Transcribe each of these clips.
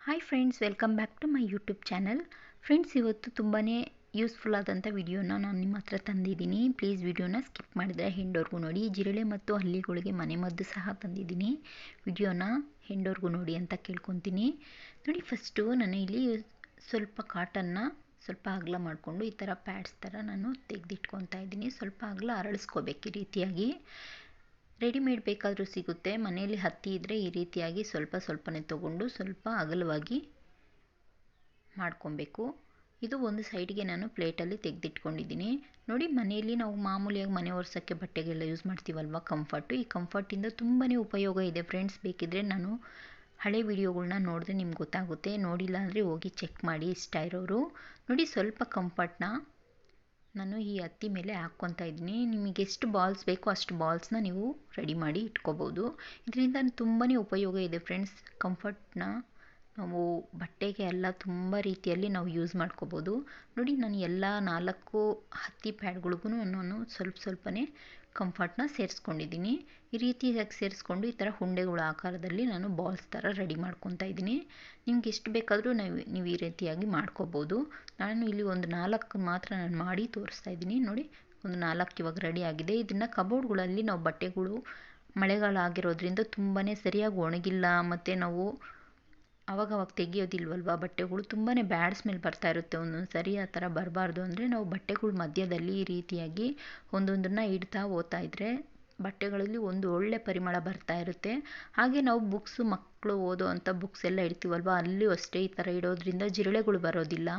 Hi friends welcome back to my YouTube channel friends ಇವತ್ತು ತುಂಬಾ useful ಆದಂಥ ವಿಡಿಯೋನ ನಾನು ನಿಮ್ಮ ಹತ್ರ ತಂದಿದ್ದೀನಿ. ಪ್ಲೀಸ್ ವಿಡಿಯೋನ ಸ್ಕಿಪ್ ಮಾಡಿದರೆ ಹೆಂಡೋರ್ಗೂ ನೋಡಿ. ಜಿರಳೆ ಮತ್ತು ಹಲ್ಲಿಗಳಿಗೆ ಮನೆಮದ್ದು ಸಹ ತಂದಿದ್ದೀನಿ. ವಿಡಿಯೋನ ಹೆಂಡೋರ್ಗೂ ನೋಡಿ ಅಂತ ಕೇಳ್ಕೊತೀನಿ. ನೋಡಿ ಫಸ್ಟು ನಾನು ಇಲ್ಲಿ ಸ್ವಲ್ಪ ಕಾಟನ್ನ ಸ್ವಲ್ಪ ಅಗಲ ಮಾಡಿಕೊಂಡು ಈ ಥರ ಪ್ಯಾಡ್ಸ್ ಥರ ನಾನು ತೆಗೆದಿಟ್ಕೊತಾ ಇದ್ದೀನಿ. ಸ್ವಲ್ಪ ಅಗಲ ಅರಳಿಸ್ಕೋಬೇಕು ಈ ರೀತಿಯಾಗಿ. ರೆಡಿಮೇಡ್ ಬೇಕಾದರೂ ಸಿಗುತ್ತೆ. ಮನೆಯಲ್ಲಿ ಹತ್ತಿ ಇದ್ದರೆ ಈ ರೀತಿಯಾಗಿ ಸ್ವಲ್ಪ ಸ್ವಲ್ಪನೇ ತೊಗೊಂಡು ಸ್ವಲ್ಪ ಅಗಲವಾಗಿ ಮಾಡ್ಕೊಬೇಕು. ಇದು ಒಂದು ಸೈಡ್ಗೆ ನಾನು ಪ್ಲೇಟಲ್ಲಿ ತೆಗೆದಿಟ್ಕೊಂಡಿದ್ದೀನಿ. ನೋಡಿ, ಮನೆಯಲ್ಲಿ ನಾವು ಮಾಮೂಲಿಯಾಗಿ ಮನೆ ಒರೆಸೋಕ್ಕೆ ಬಟ್ಟೆಗೆಲ್ಲ ಯೂಸ್ ಮಾಡ್ತೀವಲ್ವ ಕಂಫರ್ಟು? ಈ ಕಂಫರ್ಟಿಂದ ತುಂಬಾ ಉಪಯೋಗ ಇದೆ. ಫ್ರೆಂಡ್ಸ್ ಬೇಕಿದ್ದರೆ ನಾನು ಹಳೆ ವಿಡಿಯೋಗಳನ್ನ ನೋಡಿದ್ರೆ ನಿಮ್ಗೆ ಗೊತ್ತಾಗುತ್ತೆ. ನೋಡಿಲ್ಲ ಅಂದರೆ ಹೋಗಿ ಚೆಕ್ ಮಾಡಿ, ಇಷ್ಟ ಇರೋರು. ನೋಡಿ, ಸ್ವಲ್ಪ ಕಂಫರ್ಟ್ನ ನಾನು ಈ ಹತ್ತಿ ಮೇಲೆ ಹಾಕ್ಕೊತಾ ಇದ್ದೀನಿ. ನಿಮಗೆ ಎಷ್ಟು ಬಾಲ್ಸ್ ಬೇಕೋ ಅಷ್ಟು ಬಾಲ್ಸ್ನ ನೀವು ರೆಡಿ ಮಾಡಿ ಇಟ್ಕೋಬೋದು. ಇದರಿಂದ ತುಂಬಾ ಉಪಯೋಗ ಇದೆ ಫ್ರೆಂಡ್ಸ್ ಕಂಫರ್ಟ್ನ ನಾವು ಬಟ್ಟೆಗೆ ಎಲ್ಲ ತುಂಬ ರೀತಿಯಲ್ಲಿ ನಾವು ಯೂಸ್ ಮಾಡ್ಕೋಬೋದು. ನೋಡಿ ನಾನು ಎಲ್ಲ ನಾಲ್ಕು ಹತ್ತಿ ಪ್ಯಾಡ್ಗಳಿಗೂ ನಾನು ಸ್ವಲ್ಪ ಸ್ವಲ್ಪನೇ ಕಂಫರ್ಟ್ನ ಸೇರಿಸ್ಕೊಂಡಿದ್ದೀನಿ. ಈ ರೀತಿಯಾಗಿ ಸೇರಿಸ್ಕೊಂಡು ಈ ಥರ ಹುಂಡೆಗಳ ಆಕಾರದಲ್ಲಿ ನಾನು ಬಾಲ್ಸ್ ಥರ ರೆಡಿ ಮಾಡ್ಕೊತಾ ಇದ್ದೀನಿ. ನಿಮ್ಗೆ ಎಷ್ಟು ಬೇಕಾದರೂ ನೀವು ನೀವು ಈ ರೀತಿಯಾಗಿ ಮಾಡ್ಕೋಬೋದು. ನಾನು ಇಲ್ಲಿ ಒಂದು ನಾಲ್ಕು ಮಾತ್ರ ನಾನು ಮಾಡಿ ತೋರಿಸ್ತಾ ಇದ್ದೀನಿ. ನೋಡಿ, ಒಂದು ನಾಲ್ಕು ಇವಾಗ ರೆಡಿ ಆಗಿದೆ. ಇದನ್ನು ಕಬೋರ್ಡ್ಗಳಲ್ಲಿ ನಾವು ಬಟ್ಟೆಗಳು ಮಳೆಗಾಲ ಆಗಿರೋದ್ರಿಂದ ತುಂಬಾ ಸರಿಯಾಗಿ ಒಣಗಿಲ್ಲ. ಮತ್ತು ನಾವು ಅವಾಗವಾಗ ತೆಗಿಯೋದಿಲ್ವಲ್ವ? ಬಟ್ಟೆಗಳು ತುಂಬಾ ಬ್ಯಾಡ್ ಸ್ಮೆಲ್ ಬರ್ತಾ ಇರುತ್ತೆ. ಒಂದೊಂದು ಸರಿ ಆ ಥರ ಬರಬಾರ್ದು ಅಂದರೆ ನಾವು ಬಟ್ಟೆಗಳ ಮಧ್ಯದಲ್ಲಿ ಈ ರೀತಿಯಾಗಿ ಒಂದೊಂದನ್ನು ಇಡ್ತಾ ಹೋಗ್ತಾ ಇದ್ದರೆ ಬಟ್ಟೆಗಳಲ್ಲಿ ಒಂದು ಒಳ್ಳೆ ಪರಿಮಳ ಬರ್ತಾ ಇರುತ್ತೆ. ಹಾಗೆ ನಾವು ಬುಕ್ಸು ಮಕ್ಕಳು ಓದೋ ಅಂಥ ಬುಕ್ಸ್ ಎಲ್ಲ ಇಡ್ತೀವಲ್ವ? ಅಲ್ಲಿಯೂ ಅಷ್ಟೇ ಈ ಥರ ಇಡೋದ್ರಿಂದ ಜಿರಳೆಗಳು ಬರೋದಿಲ್ಲ.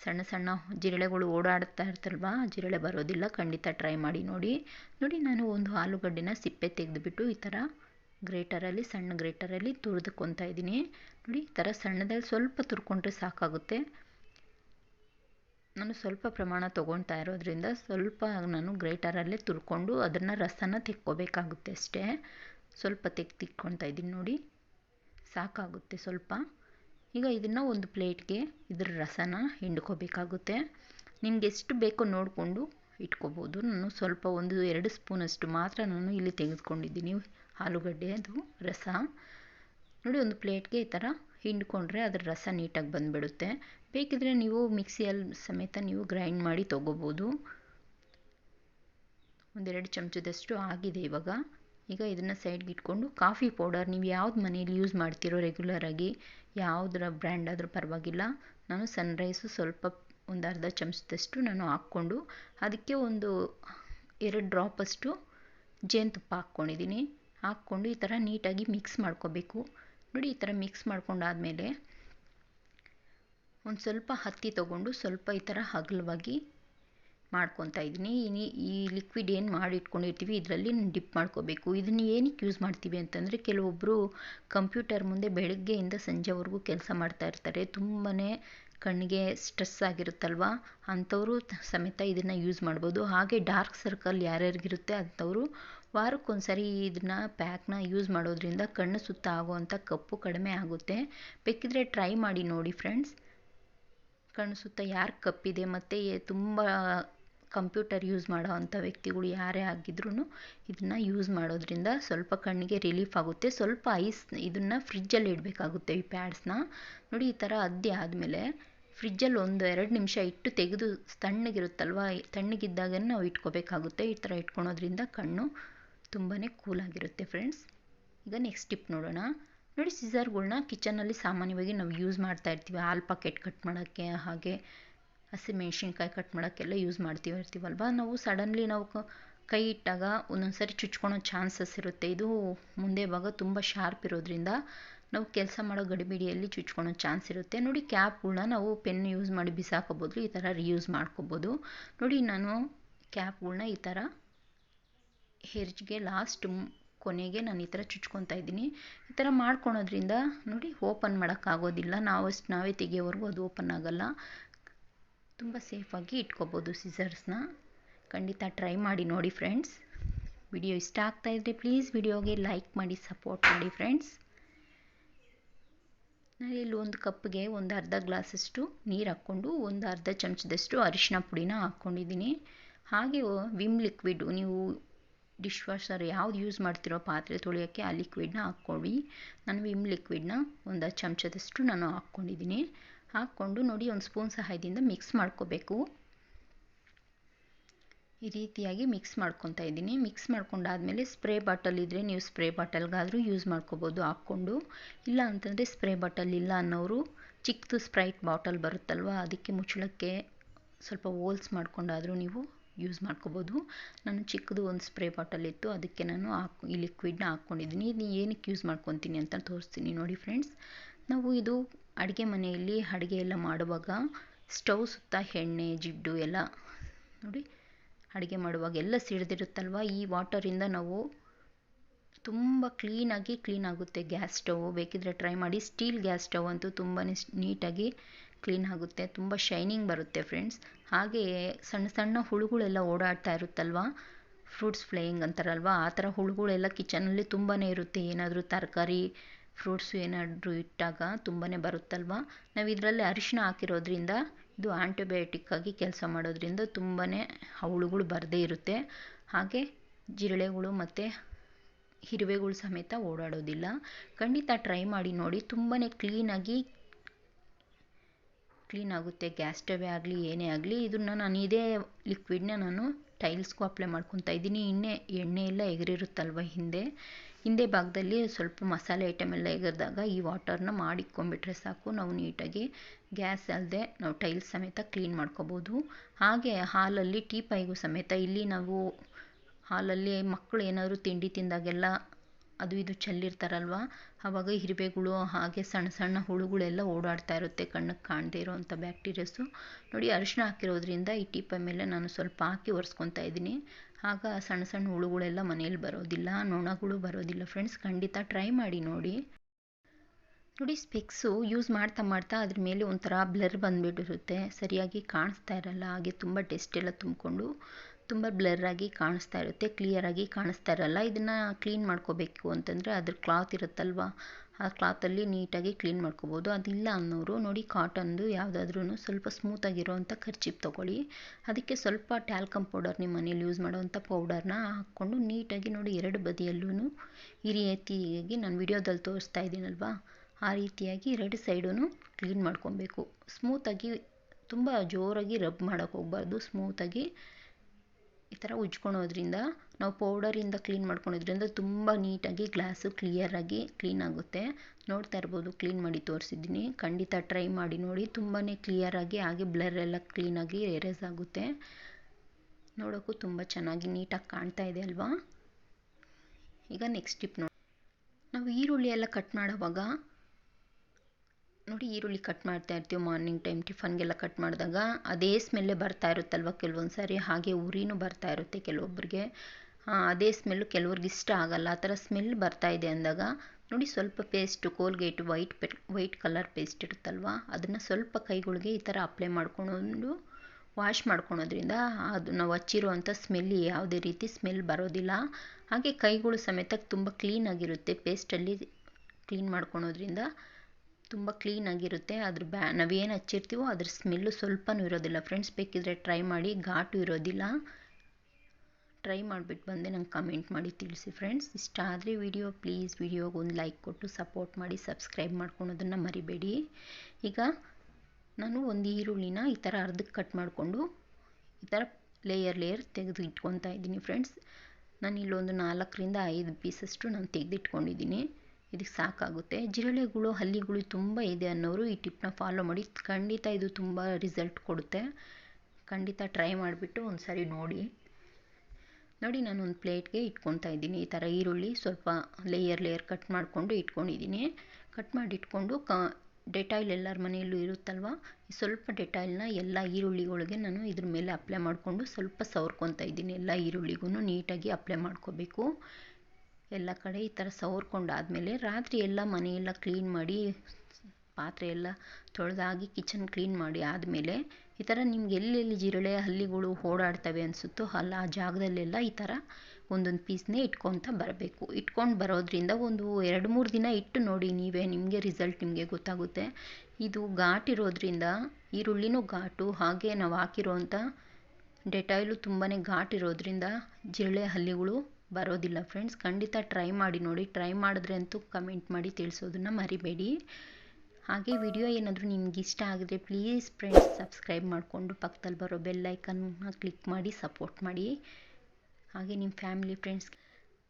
ಸಣ್ಣ ಸಣ್ಣ ಜಿರಳೆಗಳು ಓಡಾಡ್ತಾ ಇರ್ತಲ್ವಾ? ಜಿರಳೆ ಬರೋದಿಲ್ಲ. ಖಂಡಿತ ಟ್ರೈ ಮಾಡಿ ನೋಡಿ. ನೋಡಿ ನಾನು ಒಂದು ಆಲೂಗಡ್ಡೆನ ಸಿಪ್ಪೆ ತೆಗೆದುಬಿಟ್ಟು ಈ ಥರ ಗ್ರೇಟರಲ್ಲಿ, ಸಣ್ಣ ಗ್ರೇಟರಲ್ಲಿ ತುರಿದುಕೊತಾ ಇದ್ದೀನಿ. ನೋಡಿ, ಈ ಥರ ಸಣ್ಣದಲ್ಲಿ ಸ್ವಲ್ಪ ತುರ್ಕೊಂಡ್ರೆ ಸಾಕಾಗುತ್ತೆ. ನಾನು ಸ್ವಲ್ಪ ಪ್ರಮಾಣ ತೊಗೊಳ್ತಾ ಇರೋದ್ರಿಂದ ಸ್ವಲ್ಪ ನಾನು ಗ್ರೇಟರಲ್ಲೇ ತುರ್ಕೊಂಡು ಅದನ್ನು ರಸನ ತೆಕ್ಕೋಬೇಕಾಗುತ್ತೆ ಅಷ್ಟೇ. ಸ್ವಲ್ಪ ತೆಗೆದಿಟ್ಕೊತಾ ಇದ್ದೀನಿ ನೋಡಿ. ಸಾಕಾಗುತ್ತೆ ಸ್ವಲ್ಪ. ಈಗ ಇದನ್ನು ಒಂದು ಪ್ಲೇಟ್ಗೆ ಇದ್ರ ರಸನ ಹಿಂಡ್ಕೋಬೇಕಾಗುತ್ತೆ. ನಿಮ್ಗೆ ಎಷ್ಟು ಬೇಕೋ ನೋಡಿಕೊಂಡು ಇಟ್ಕೋಬೋದು. ನಾನು ಸ್ವಲ್ಪ ಒಂದು ಎರಡು ಸ್ಪೂನಷ್ಟು ಮಾತ್ರ ನಾನು ಇಲ್ಲಿ ತೆಗೆದುಕೊಂಡಿದ್ದೀನಿ. ಆಲೂಗಡ್ಡೆ, ಅದು ರಸ. ನೋಡಿ ಒಂದು ಪ್ಲೇಟ್ಗೆ ಈ ಥರ ಹಿಂಡ್ಕೊಂಡ್ರೆ ಅದರ ರಸ ನೀಟಾಗಿ ಬಂದುಬಿಡುತ್ತೆ. ಬೇಕಿದ್ರೆ ನೀವು ಮಿಕ್ಸಿಯಲ್ಲಿ ಸಮೇತ ನೀವು ಗ್ರೈಂಡ್ ಮಾಡಿ ತೊಗೋಬೋದು. ಒಂದೆರಡು ಚಮಚದಷ್ಟು ಆಗಿದೆ ಇವಾಗ. ಈಗ ಇದನ್ನು ಸೈಡ್ಗೆ ಇಟ್ಕೊಂಡು ಕಾಫಿ ಪೌಡರ್ ನೀವು ಯಾವ್ದು ಮನೇಲಿ ಯೂಸ್ ಮಾಡ್ತೀರೋ ರೆಗ್ಯುಲರಾಗಿ ಯಾವುದರ ಬ್ರ್ಯಾಂಡ್ ಆದರೂ ಪರವಾಗಿಲ್ಲ. ನಾನು ಸನ್ರೈಸು ಸ್ವಲ್ಪ ಒಂದು ಅರ್ಧ ಚಮಚದಷ್ಟು ನಾನು ಹಾಕ್ಕೊಂಡು ಅದಕ್ಕೆ ಒಂದು ಎರಡು ಡ್ರಾಪಷ್ಟು ಜೇನುತುಪ್ಪ ಹಾಕ್ಕೊಂಡಿದ್ದೀನಿ. ಹಾಕ್ಕೊಂಡು ಈ ಥರ ನೀಟಾಗಿ ಮಿಕ್ಸ್ ಮಾಡ್ಕೋಬೇಕು. ನೋಡಿ ಈ ಥರ ಮಿಕ್ಸ್ ಮಾಡ್ಕೊಂಡಾದಮೇಲೆ ಒಂದು ಸ್ವಲ್ಪ ಹತ್ತಿ ತೊಗೊಂಡು ಸ್ವಲ್ಪ ಈ ಥರ ಅಗಲವಾಗಿ ಮಾಡ್ಕೊತಾ ಇದ್ದೀನಿ. ಈ ಲಿಕ್ವಿಡ್ ಏನು ಮಾಡಿ ಇಟ್ಕೊಂಡಿರ್ತೀವಿ ಇದರಲ್ಲಿ ಡಿಪ್ ಮಾಡ್ಕೋಬೇಕು. ಇದನ್ನು ಏನಕ್ಕೆ ಯೂಸ್ ಮಾಡ್ತೀವಿ ಅಂತಂದರೆ ಕೆಲವೊಬ್ಬರು ಕಂಪ್ಯೂಟರ್ ಮುಂದೆ ಬೆಳಗ್ಗೆಯಿಂದ ಸಂಜೆವರೆಗೂ ಕೆಲಸ ಮಾಡ್ತಾ ಇರ್ತಾರೆ. ತುಂಬಾ ಕಣ್ಣಿಗೆ ಸ್ಟ್ರೆಸ್ ಆಗಿರುತ್ತಲ್ವ? ಅಂಥವರು ಸಮೇತ ಇದನ್ನು ಯೂಸ್ ಮಾಡ್ಬೋದು. ಹಾಗೆ ಡಾರ್ಕ್ ಸರ್ಕಲ್ ಯಾರ್ಯಾರಿಗಿರುತ್ತೆ ಅಂಥವರು ವಾರಕ್ಕೊಂದ್ಸರಿ ಇದನ್ನ ಪ್ಯಾಕ್ನ ಯೂಸ್ ಮಾಡೋದ್ರಿಂದ ಕಣ್ಣು ಸುತ್ತ ಆಗುವಂಥ ಕಪ್ಪು ಕಡಿಮೆ ಆಗುತ್ತೆ. ಬೇಕಿದ್ರೆ ಟ್ರೈ ಮಾಡಿ ನೋಡಿ ಫ್ರೆಂಡ್ಸ್ ಕಣ್ಣು ಸುತ್ತ ಯಾರು ಕಪ್ಪಿದೆ ಮತ್ತು ತುಂಬ ಕಂಪ್ಯೂಟರ್ ಯೂಸ್ ಮಾಡೋ ಅಂಥ ವ್ಯಕ್ತಿಗಳು ಯಾರೇ ಆಗಿದ್ರೂ ಇದನ್ನು ಯೂಸ್ ಮಾಡೋದ್ರಿಂದ ಸ್ವಲ್ಪ ಕಣ್ಣಿಗೆ ರಿಲೀಫ್ ಆಗುತ್ತೆ. ಸ್ವಲ್ಪ ಐಸ್ ಇದನ್ನು ಫ್ರಿಜ್ಜಲ್ಲಿ ಇಡಬೇಕಾಗುತ್ತೆ ಈ ಪ್ಯಾಡ್ಸ್ನ ನೋಡಿ ಈ ಥರ ಅದ್ದಿ ಆದಮೇಲೆ ಫ್ರಿಜ್ಜಲ್ಲಿ ಒಂದು ಎರಡು ನಿಮಿಷ ಇಟ್ಟು ತೆಗೆದು ತಣ್ಣಗಿರುತ್ತಲ್ವ? ತಣ್ಣಗಿದ್ದಾಗ ನಾವು ಇಟ್ಕೋಬೇಕಾಗುತ್ತೆ. ಈ ಥರ ಇಟ್ಕೊಳೋದ್ರಿಂದ ಕಣ್ಣು ತುಂಬಾ ಕೂಲಾಗಿರುತ್ತೆ ಫ್ರೆಂಡ್ಸ್ ಈಗ ನೆಕ್ಸ್ಟ್ ಟಿಪ್ ನೋಡೋಣ. ನೋಡಿ ಸಿಸರ್ಗಳನ್ನ ಕಿಚನಲ್ಲಿ ಸಾಮಾನ್ಯವಾಗಿ ನಾವು ಯೂಸ್ ಮಾಡ್ತಾ ಇರ್ತೀವಿ. ಹಾಲು ಪಾಕೆಟ್ ಕಟ್ ಮಾಡೋಕ್ಕೆ, ಹಾಗೆ ಹಸಿಮೆಣ್ಸಿನ್ಕಾಯಿ ಕಟ್ ಮಾಡೋಕ್ಕೆಲ್ಲ ಯೂಸ್ ಮಾಡ್ತೀವಿ ಇರ್ತೀವಲ್ವ ನಾವು ಸಡನ್ಲಿ ನಾವು ಕೈ ಇಟ್ಟಾಗ ಒಂದೊಂದು ಸರಿ ಚುಚ್ಕೊಳೋ ಚಾನ್ಸಸ್ ಇರುತ್ತೆ. ಇದು ಮುಂದೆ ಭಾಗ ತುಂಬ ಶಾರ್ಪ್ ಇರೋದ್ರಿಂದ ನಾವು ಕೆಲಸ ಮಾಡೋ ಗಡಿಬಿಡಿಯಲ್ಲಿ ಚುಚ್ಕೊಳೋ ಚಾನ್ಸ್ ಇರುತ್ತೆ. ನೋಡಿ ಕ್ಯಾಪ್ಗಳನ್ನ ನಾವು ಪೆನ್ ಯೂಸ್ ಮಾಡಿ ಬಿಸಾಕೋಬೋದು, ಈ ಥರ ರಿಯೂಸ್ ಮಾಡ್ಕೋಬೋದು. ನೋಡಿ ನಾನು ಕ್ಯಾಪ್ಗಳನ್ನ ಈ ಥರ ಹೆರ್ಜ್ಗೆ ಲಾಸ್ಟ್ ಕೊನೆಗೆ ನಾನು ಈ ಥರ ಚುಚ್ಕೊತಾ ಇದ್ದೀನಿ. ಈ ಥರ ಮಾಡ್ಕೊಳೋದ್ರಿಂದ ನೋಡಿ ಓಪನ್ ಮಾಡೋಕ್ಕಾಗೋದಿಲ್ಲ. ನಾವಷ್ಟು ನಾವೇ ತೆಗಿಯೋವರೆಗೂ ಅದು ಓಪನ್ ಆಗೋಲ್ಲ. ತುಂಬ ಸೇಫಾಗಿ ಇಟ್ಕೋಬೋದು ಸಿಸರ್ಸ್ನ ಖಂಡಿತ ಟ್ರೈ ಮಾಡಿ ನೋಡಿ ಫ್ರೆಂಡ್ಸ್ ವಿಡಿಯೋ ಇಷ್ಟ ಆಗ್ತಾಯಿದ್ರೆ ಪ್ಲೀಸ್ ವಿಡಿಯೋಗೆ ಲೈಕ್ ಮಾಡಿ ಸಪೋರ್ಟ್ ಮಾಡಿ ಫ್ರೆಂಡ್ಸ್ ನಾನು ಇಲ್ಲಿ ಒಂದು ಕಪ್ಗೆ ಒಂದು ಅರ್ಧ ಗ್ಲಾಸಷ್ಟು ನೀರು ಹಾಕ್ಕೊಂಡು, ಒಂದು ಅರ್ಧ ಚಮಚದಷ್ಟು ಅರಿಶಿನ ಪುಡಿನ ಹಾಕ್ಕೊಂಡಿದ್ದೀನಿ. ಹಾಗೆ ವಿಮ್ ಲಿಕ್ವಿಡು ನೀವು ಡಿಶ್ ವಾಷರ್ ಯಾವ್ದು ಯೂಸ್ ಮಾಡ್ತಿರೋ ಪಾತ್ರೆ ತೊಳೆಯೋಕ್ಕೆ ಆ ಲಿಕ್ವಿಡ್ನ ಹಾಕ್ಕೊಳ್ಳಿ. ನಾನು ವಿಮ್ ಲಿಕ್ವಿಡ್ನ ಒಂದು ಚಮಚದಷ್ಟು ನಾನು ಹಾಕ್ಕೊಂಡಿದ್ದೀನಿ. ಹಾಕ್ಕೊಂಡು ನೋಡಿ ಒಂದು ಸ್ಪೂನ್ ಸಹಾಯದಿಂದ ಮಿಕ್ಸ್ ಮಾಡ್ಕೋಬೇಕು. ಈ ರೀತಿಯಾಗಿ ಮಿಕ್ಸ್ ಮಾಡ್ಕೊತಾ ಇದ್ದೀನಿ. ಮಿಕ್ಸ್ ಮಾಡ್ಕೊಂಡಾದಮೇಲೆ ಸ್ಪ್ರೇ ಬಾಟಲ್ ಇದ್ದರೆ ನೀವು ಸ್ಪ್ರೇ ಬಾಟಲ್ಗಾದರೂ ಯೂಸ್ ಮಾಡ್ಕೋಬೋದು ಹಾಕ್ಕೊಂಡು. ಇಲ್ಲ ಅಂತಂದರೆ ಸ್ಪ್ರೇ ಬಾಟಲ್ ಇಲ್ಲ ಅನ್ನೋರು ಚಿಕ್ಕದು ಸ್ಪ್ರೈಟ್ ಬಾಟಲ್ ಬರುತ್ತಲ್ವ, ಅದಕ್ಕೆ ಮುಚ್ಚಳಕ್ಕೆ ಸ್ವಲ್ಪ ಹೋಲ್ಸ್ ಮಾಡ್ಕೊಂಡಾದರೂ ನೀವು ಯೂಸ್ ಮಾಡ್ಕೋಬೋದು. ನಾನು ಚಿಕ್ಕದು ಒಂದು ಸ್ಪ್ರೇ ಬಾಟಲ್ ಇತ್ತು, ಅದಕ್ಕೆ ನಾನು ಹಾಕ್, ಈ ಲಿಕ್ವಿಡ್ನ ಹಾಕ್ಕೊಂಡಿದ್ದೀನಿ ಇದು ಏನಕ್ಕೆ ಯೂಸ್ ಮಾಡ್ಕೊತೀನಿ ಅಂತ ತೋರಿಸ್ತೀನಿ ನೋಡಿ ಫ್ರೆಂಡ್ಸ್ ನಾವು ಇದು ಅಡುಗೆ ಮನೆಯಲ್ಲಿ ಅಡುಗೆ ಎಲ್ಲ ಮಾಡುವಾಗ ಸ್ಟವ್ ಸುತ್ತ ಎಣ್ಣೆ, ಜಿಡ್ಡು ಎಲ್ಲ ನೋಡಿ ಅಡುಗೆ ಮಾಡುವಾಗ ಎಲ್ಲ ಸಿಡಿದಿರುತ್ತಲ್ವ? ಈ ವಾಟರಿಂದ ನಾವು ತುಂಬ ಕ್ಲೀನಾಗಿ ಕ್ಲೀನ್ ಆಗುತ್ತೆ ಗ್ಯಾಸ್ ಸ್ಟವ್ ಬೇಕಿದ್ರೆ ಟ್ರೈ ಮಾಡಿ. ಸ್ಟೀಲ್ ಗ್ಯಾಸ್ ಸ್ಟವ್ ಅಂತೂ ತುಂಬಾ ನೀಟಾಗಿ ಕ್ಲೀನ್ ಆಗುತ್ತೆ, ತುಂಬ ಶೈನಿಂಗ್ ಬರುತ್ತೆ ಫ್ರೆಂಡ್ಸ್ ಹಾಗೆಯೇ ಸಣ್ಣ ಸಣ್ಣ ಹುಳುಗಳೆಲ್ಲ ಓಡಾಡ್ತಾ ಇರುತ್ತಲ್ವ? ಫ್ರೂಟ್ಸ್ ಫ್ಲೈಯಿಂಗ್ ಅಂತಾರಲ್ವ? ಆ ಥರ ಹುಳುಗಳೆಲ್ಲ ಕಿಚನಲ್ಲಿ ತುಂಬಾ ಇರುತ್ತೆ. ಏನಾದರೂ ತರಕಾರಿ ಫ್ರೂಟ್ಸು ಏನಾದರೂ ಇಟ್ಟಾಗ ತುಂಬಾ ಬರುತ್ತಲ್ವ? ನಾವು ಇದರಲ್ಲಿ ಅರಿಶಿನ ಹಾಕಿರೋದ್ರಿಂದ, ಇದು ಆಂಟಿಬಯೋಟಿಕ್ ಆಗಿ ಕೆಲಸ ಮಾಡೋದ್ರಿಂದ ತುಂಬಾ ಹುಳುಗಳು ಬರದೇ ಇರುತ್ತೆ. ಹಾಗೆ ಜಿರಳೆಗಳು ಮತ್ತು ಇರುವೆಗಳು ಸಮೇತ ಓಡಾಡೋದಿಲ್ಲ. ಖಂಡಿತ ಟ್ರೈ ಮಾಡಿ ನೋಡಿ. ತುಂಬಾ ಕ್ಲೀನಾಗಿ ಕ್ಲೀನ್ ಆಗುತ್ತೆ ಗ್ಯಾಸ್ ಸ್ಟವೇ ಆಗಲಿ, ಏನೇ ಆಗಲಿ, ಇದನ್ನು ನಾನು ಇದೇ ಲಿಕ್ವಿಡ್ನ ನಾನು ಟೈಲ್ಸ್ಗೂ ಅಪ್ಲೈ ಮಾಡ್ಕೊತಾ ಇದ್ದೀನಿ. ಇನ್ನೇ ಎಣ್ಣೆ ಎಲ್ಲ ಎಗರಿರುತ್ತಲ್ವ ಹಿಂದೆ? ಹಿಂದೆ ಭಾಗದಲ್ಲಿ ಸ್ವಲ್ಪ ಮಸಾಲೆ ಐಟಮ್ ಎಲ್ಲ ಎಗರಿದಾಗ ಈ ವಾಟರ್ನ ಮಾಡಿಕ್ಕೊಂಬಿಟ್ರೆ ಸಾಕು. ನಾವು ನೀಟಾಗಿ ಗ್ಯಾಸ್ ಅಲ್ಲದೆ ನಾವು ಟೈಲ್ಸ್ ಸಮೇತ ಕ್ಲೀನ್ ಮಾಡ್ಕೋಬೋದು. ಹಾಗೆ ಹಾಲಲ್ಲಿ ಟೀ ಪೈಗೂ ಸಮೇತ ಇಲ್ಲಿ ನಾವು ಹಾಲಲ್ಲಿ ಮಕ್ಕಳು ಏನಾದರೂ ತಿಂಡಿ ತಿಂದಾಗೆಲ್ಲ ಅದು ಇದು ಚೆಲ್ಲಿರ್ತಾರಲ್ವ? ಆವಾಗ ಇರುವೆಗಳು ಹಾಗೆ ಸಣ್ಣ ಸಣ್ಣ ಹುಳುಗಳೆಲ್ಲ ಓಡಾಡ್ತಾ ಇರುತ್ತೆ ಕಣ್ಣಿಗೆ ಕಾಣದೇ ಇರೋವಂಥ ಬ್ಯಾಕ್ಟೀರಿಯಸ್ಸು ನೋಡಿ ಅರಿಶಿನ ಹಾಕಿರೋದ್ರಿಂದ ಈ ಟೀಪೈ ಮೇಲೆ ನಾನು ಸ್ವಲ್ಪ ಹಾಕಿ ಒರೆಸ್ಕೊತಾ ಇದ್ದೀನಿ. ಆಗ ಸಣ್ಣ ಸಣ್ಣ ಹುಳುಗಳೆಲ್ಲ ಮನೇಲಿ ಬರೋದಿಲ್ಲ, ನೊಣಗಳು ಬರೋದಿಲ್ಲ ಫ್ರೆಂಡ್ಸ್. ಖಂಡಿತ ಟ್ರೈ ಮಾಡಿ ನೋಡಿ. ನೋಡಿ ಸ್ಪೆಕ್ಸು ಯೂಸ್ ಮಾಡ್ತಾ ಮಾಡ್ತಾ ಅದ್ರ ಮೇಲೆ ಒಂಥರ ಬ್ಲರ್ ಬಂದುಬಿಟ್ಟಿರುತ್ತೆ. ಸರಿಯಾಗಿ ಕಾಣಿಸ್ತಾ ಇರಲ್ಲ, ಹಾಗೆ ತುಂಬ ಟೆಸ್ಟ್ ಎಲ್ಲ ತುಂಬಿಕೊಂಡು. ತುಂಬ ಬ್ಲರ್ರಾಗಿ ಕಾಣಿಸ್ತಾ ಇರುತ್ತೆ ಕ್ಲಿಯರಾಗಿ ಕಾಣಿಸ್ತಾ ಇರಲ್ಲ. ಇದನ್ನು ಕ್ಲೀನ್ ಮಾಡ್ಕೋಬೇಕು ಅಂತಂದರೆ ಅದ್ರ ಕ್ಲಾತ್ ಇರುತ್ತಲ್ವ? ಆ ಕ್ಲಾತಲ್ಲಿ ನೀಟಾಗಿ ಕ್ಲೀನ್ ಮಾಡ್ಕೋಬೋದು. ಅದಿಲ್ಲ ಅನ್ನೋರು ನೋಡಿ ಕಾಟನ್ದು ಯಾವುದಾದ್ರೂ ಸ್ವಲ್ಪ ಸ್ಮೂತಾಗಿರೋವಂಥ ಖರ್ಚಿಪ್ ತೊಗೊಳ್ಳಿ. ಅದಕ್ಕೆ ಸ್ವಲ್ಪ ಟ್ಯಾಲ್ಕಮ್ ಪೌಡರ್ ನಿಮ್ಮ ಮನೇಲಿ ಯೂಸ್ ಮಾಡೋವಂಥ ಪೌಡರ್ನ ಹಾಕ್ಕೊಂಡು ನೀಟಾಗಿ ನೋಡಿ ಎರಡು ಬದಿಯಲ್ಲೂ ಈ ರೀತಿಯಾಗಿ ನಾನು ವಿಡಿಯೋದಲ್ಲಿ ತೋರಿಸ್ತಾ ಇದ್ದೀನಲ್ವಾ? ಆ ರೀತಿಯಾಗಿ ಎರಡು ಸೈಡೂ ಕ್ಲೀನ್ ಮಾಡ್ಕೊಬೇಕು. ಸ್ಮೂತಾಗಿ ತುಂಬ ಜೋರಾಗಿ ರಬ್ ಮಾಡೋಕ್ಕೆ ಹೋಗ್ಬಾರ್ದು. ಸ್ಮೂತಾಗಿ ಈ ಥರ ಉಜ್ಕೊಳೋದ್ರಿಂದ, ನಾವು ಪೌಡರಿಂದ ಕ್ಲೀನ್ ಮಾಡ್ಕೊಳೋದ್ರಿಂದ ತುಂಬ ನೀಟಾಗಿ ಗ್ಲಾಸು ಕ್ಲಿಯರಾಗಿ ಕ್ಲೀನ್ ಆಗುತ್ತೆ. ನೋಡ್ತಾ ಇರ್ಬೋದು ಕ್ಲೀನ್ ಮಾಡಿ ತೋರಿಸಿದ್ದೀನಿ. ಖಂಡಿತ ಟ್ರೈ ಮಾಡಿ ನೋಡಿ. ತುಂಬಾ ಕ್ಲಿಯರಾಗಿ ಹಾಗೆ ಬ್ಲರ್ ಎಲ್ಲ ಕ್ಲೀನಾಗಿ ಎರೇಸ್ ಆಗುತ್ತೆ. ನೋಡೋಕ್ಕೂ ತುಂಬ ಚೆನ್ನಾಗಿ ನೀಟಾಗಿ ಕಾಣ್ತಾ ಇದೆ ಅಲ್ವಾ? ಈಗ ನೆಕ್ಸ್ಟ್ ಟಿಪ್ ನೋಡಿ ನಾವು ಈರುಳ್ಳಿ ಎಲ್ಲ ಕಟ್ ಮಾಡೋವಾಗ ನೋಡಿ ಈರುಳ್ಳಿ ಕಟ್ ಮಾಡ್ತಾ ಇರ್ತೀವಿ ಮಾರ್ನಿಂಗ್ ಟೈಮ್ ಟಿಫನ್ಗೆಲ್ಲ ಕಟ್ ಮಾಡಿದಾಗ ಅದೇ ಸ್ಮೆಲ್ಲೇ ಬರ್ತಾ ಇರುತ್ತಲ್ವ ಕೆಲವೊಂದು ಸಾರಿ? ಹಾಗೆ ಉರಿನೂ ಬರ್ತಾ ಇರುತ್ತೆ ಕೆಲವೊಬ್ಬರಿಗೆ ಅದೇ ಸ್ಮೆಲ್ಲು ಕೆಲವ್ರಿಗೆ ಇಷ್ಟ ಆಗಲ್ಲ. ಆ ಥರ ಸ್ಮೆಲ್ ಬರ್ತಾ ಇದೆ ಅಂದಾಗ ನೋಡಿ ಸ್ವಲ್ಪ ಪೇಸ್ಟು ಕೋಲ್ಗೇಟ್ ವೈಟ್ ಪೆ ವೈಟ್ ಕಲರ್ ಪೇಸ್ಟ್ ಇರುತ್ತಲ್ವ? ಅದನ್ನು ಸ್ವಲ್ಪ ಕೈಗಳಿಗೆ ಈ ಥರ ಅಪ್ಲೈ ಮಾಡ್ಕೊಂಡು ವಾಶ್ ಮಾಡ್ಕೊಳೋದ್ರಿಂದ ಅದು ನಾವು ಹಚ್ಚಿರುವಂಥ ಸ್ಮೆಲ್ ಯಾವುದೇ ರೀತಿ ಸ್ಮೆಲ್ ಬರೋದಿಲ್ಲ. ಹಾಗೆ ಕೈಗಳು ಸಮೇತ ತುಂಬ ಕ್ಲೀನಾಗಿರುತ್ತೆ ಪೇಸ್ಟಲ್ಲಿ ಕ್ಲೀನ್ ಮಾಡ್ಕೊಳೋದ್ರಿಂದ ತುಂಬ ಕ್ಲೀನಾಗಿರುತ್ತೆ ಅದ್ರ ಬ್ಯಾ ನಾವೇನು ಹಚ್ಚಿರ್ತೀವೋ ಅದ್ರ ಸ್ಮೆಲ್ಲು ಸ್ವಲ್ಪನೂ ಇರೋದಿಲ್ಲ. ಫ್ರೆಂಡ್ಸ್ ಬೇಕಿದ್ರೆ ಟ್ರೈ ಮಾಡಿ, ಘಾಟು ಇರೋದಿಲ್ಲ. ಟ್ರೈ ಮಾಡಿಬಿಟ್ಟು ಬಂದೆ, ನಂಗೆ ಕಮೆಂಟ್ ಮಾಡಿ ತಿಳಿಸಿ ಫ್ರೆಂಡ್ಸ್ ಇಷ್ಟ ಆದರೆ ವಿಡಿಯೋ ಪ್ಲೀಸ್ ವಿಡಿಯೋಗೆ ಒಂದು ಲೈಕ್ ಕೊಟ್ಟು ಸಪೋರ್ಟ್ ಮಾಡಿ ಸಬ್ಸ್ಕ್ರೈಬ್ ಮಾಡ್ಕೊಳೋದನ್ನು ಮರಿಬೇಡಿ. ಈಗ ನಾನು ಒಂದು ಈರುಳ್ಳಿನ ಈ ಥರ ಅರ್ಧಕ್ಕೆ ಕಟ್ ಮಾಡಿಕೊಂಡು ಈ ಥರ ಲೇಯರ್ ಲೇಯರ್ ತೆಗೆದು ಇಟ್ಕೊತಾ ಇದ್ದೀನಿ ಫ್ರೆಂಡ್ಸ್ ನಾನು ಇಲ್ಲೊಂದು ನಾಲ್ಕರಿಂದ ಐದು ಪೀಸಷ್ಟು ನಾನು ತೆಗೆದಿಟ್ಕೊಂಡಿದ್ದೀನಿ. ಇದಕ್ಕೆ ಸಾಕಾಗುತ್ತೆ. ಜಿರಳೆಗಳು, ಹಲ್ಲಿಗಳು ತುಂಬ ಇದೆ ಅನ್ನೋರು ಈ ಟಿಪ್ನ ಫಾಲೋ ಮಾಡಿ, ಖಂಡಿತ ಇದು ತುಂಬ ರಿಸಲ್ಟ್ ಕೊಡುತ್ತೆ. ಖಂಡಿತ ಟ್ರೈ ಮಾಡಿಬಿಟ್ಟು ಒಂದು ಸಾರಿ ನೋಡಿ. ನೋಡಿ ನಾನು ಒಂದು ಪ್ಲೇಟ್ಗೆ ಇಟ್ಕೊತಾ ಇದ್ದೀನಿ. ಈ ಥರ ಈರುಳ್ಳಿ ಸ್ವಲ್ಪ ಲೇಯರ್ ಲೇಯರ್ ಕಟ್ ಮಾಡಿಕೊಂಡು ಇಟ್ಕೊಂಡಿದ್ದೀನಿ. ಕಟ್ ಮಾಡಿ ಇಟ್ಕೊಂಡು ಕ ಡೆಟಾಯಿಲ್ ಎಲ್ಲರ ಮನೆಯಲ್ಲೂ ಇರುತ್ತಲ್ವ? ಸ್ವಲ್ಪ ಡೆಟಾಯಿಲ್ನ ಎಲ್ಲ ಈರುಳ್ಳಿಗಳಿಗೆ ನಾನು ಇದ್ರ ಮೇಲೆ ಅಪ್ಲೈ ಮಾಡಿಕೊಂಡು ಸ್ವಲ್ಪ ಸವರ್ಕೊತಾ ಇದ್ದೀನಿ. ಎಲ್ಲ ಈರುಳ್ಳಿಗೂ ನೀಟಾಗಿ ಅಪ್ಲೈ ಮಾಡ್ಕೋಬೇಕು. ಎಲ್ಲ ಕಡೆ ಈ ಥರ ಸವರ್ಕೊಂಡಾದಮೇಲೆ ರಾತ್ರಿ ಎಲ್ಲ ಮನೆಯೆಲ್ಲ ಕ್ಲೀನ್ ಮಾಡಿ, ಪಾತ್ರೆ ಎಲ್ಲ ತೊಳೆದಾಗಿ ಕಿಚನ್ ಕ್ಲೀನ್ ಮಾಡಿ ಆದಮೇಲೆ ಈ ಥರ ನಿಮ್ಗೆ ಎಲ್ಲೆಲ್ಲಿ ಜಿರಳೆ ಹಲ್ಲಿಗಳು ಓಡಾಡ್ತವೆ ಅನಿಸುತ್ತೋ ಅಲ್ಲ ಆ ಜಾಗದಲ್ಲೆಲ್ಲ ಈ ಥರ ಒಂದೊಂದು ಪೀಸ್ನೇ ಇಟ್ಕೊತ ಬರಬೇಕು. ಇಟ್ಕೊಂಡು ಬರೋದ್ರಿಂದ ಒಂದು ಎರಡು ಮೂರು ದಿನ ಇಟ್ಟು ನೋಡಿ ನೀವೇ ನಿಮಗೆ ರಿಸಲ್ಟ್ ನಿಮಗೆ ಗೊತ್ತಾಗುತ್ತೆ. ಇದು ಘಾಟಿರೋದ್ರಿಂದ ಈರುಳ್ಳಿನೂ ಘಾಟು, ಹಾಗೆ ನಾವು ಹಾಕಿರೋವಂಥ ಡೆಟಾಯ್ಲು ತುಂಬಾ ಘಾಟಿರೋದ್ರಿಂದ ಜಿರಳೆ ಹಲ್ಲಿಗಳು ಬರೋದಿಲ್ಲ ಫ್ರೆಂಡ್ಸ್ ಖಂಡಿತ ಟ್ರೈ ಮಾಡಿ ನೋಡಿ. ಟ್ರೈ ಮಾಡಿದ್ರೆ ಅಂತೂ ಕಮೆಂಟ್ ಮಾಡಿ ತಿಳಿಸೋದನ್ನು ಮರಿಬೇಡಿ. ಹಾಗೆ ವಿಡಿಯೋ ಏನಾದರೂ ನಿಮ್ಗೆ ಇಷ್ಟ ಆಗಿದ್ರೆ ಪ್ಲೀಸ್ ಫ್ರೆಂಡ್ಸ್ ಸಬ್ಸ್ಕ್ರೈಬ್ ಮಾಡಿಕೊಂಡು ಪಕ್ಕದಲ್ಲಿ ಬರೋ ಬೆಲ್ಲೈಕನ್ನ ಕ್ಲಿಕ್ ಮಾಡಿ ಸಪೋರ್ಟ್ ಮಾಡಿ. ಹಾಗೆ ನಿಮ್ಮ ಫ್ಯಾಮಿಲಿ ಫ್ರೆಂಡ್ಸ್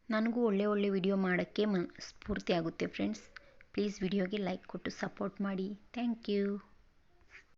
ನನಗೂ ಒಳ್ಳೆ ಒಳ್ಳೆ ವಿಡಿಯೋ ಮಾಡೋಕ್ಕೆ ಮ ಸ್ಫೂರ್ತಿ ಆಗುತ್ತೆ ಫ್ರೆಂಡ್ಸ್ ಪ್ಲೀಸ್ ವಿಡಿಯೋಗೆ ಲೈಕ್ ಕೊಟ್ಟು ಸಪೋರ್ಟ್ ಮಾಡಿ. Thank you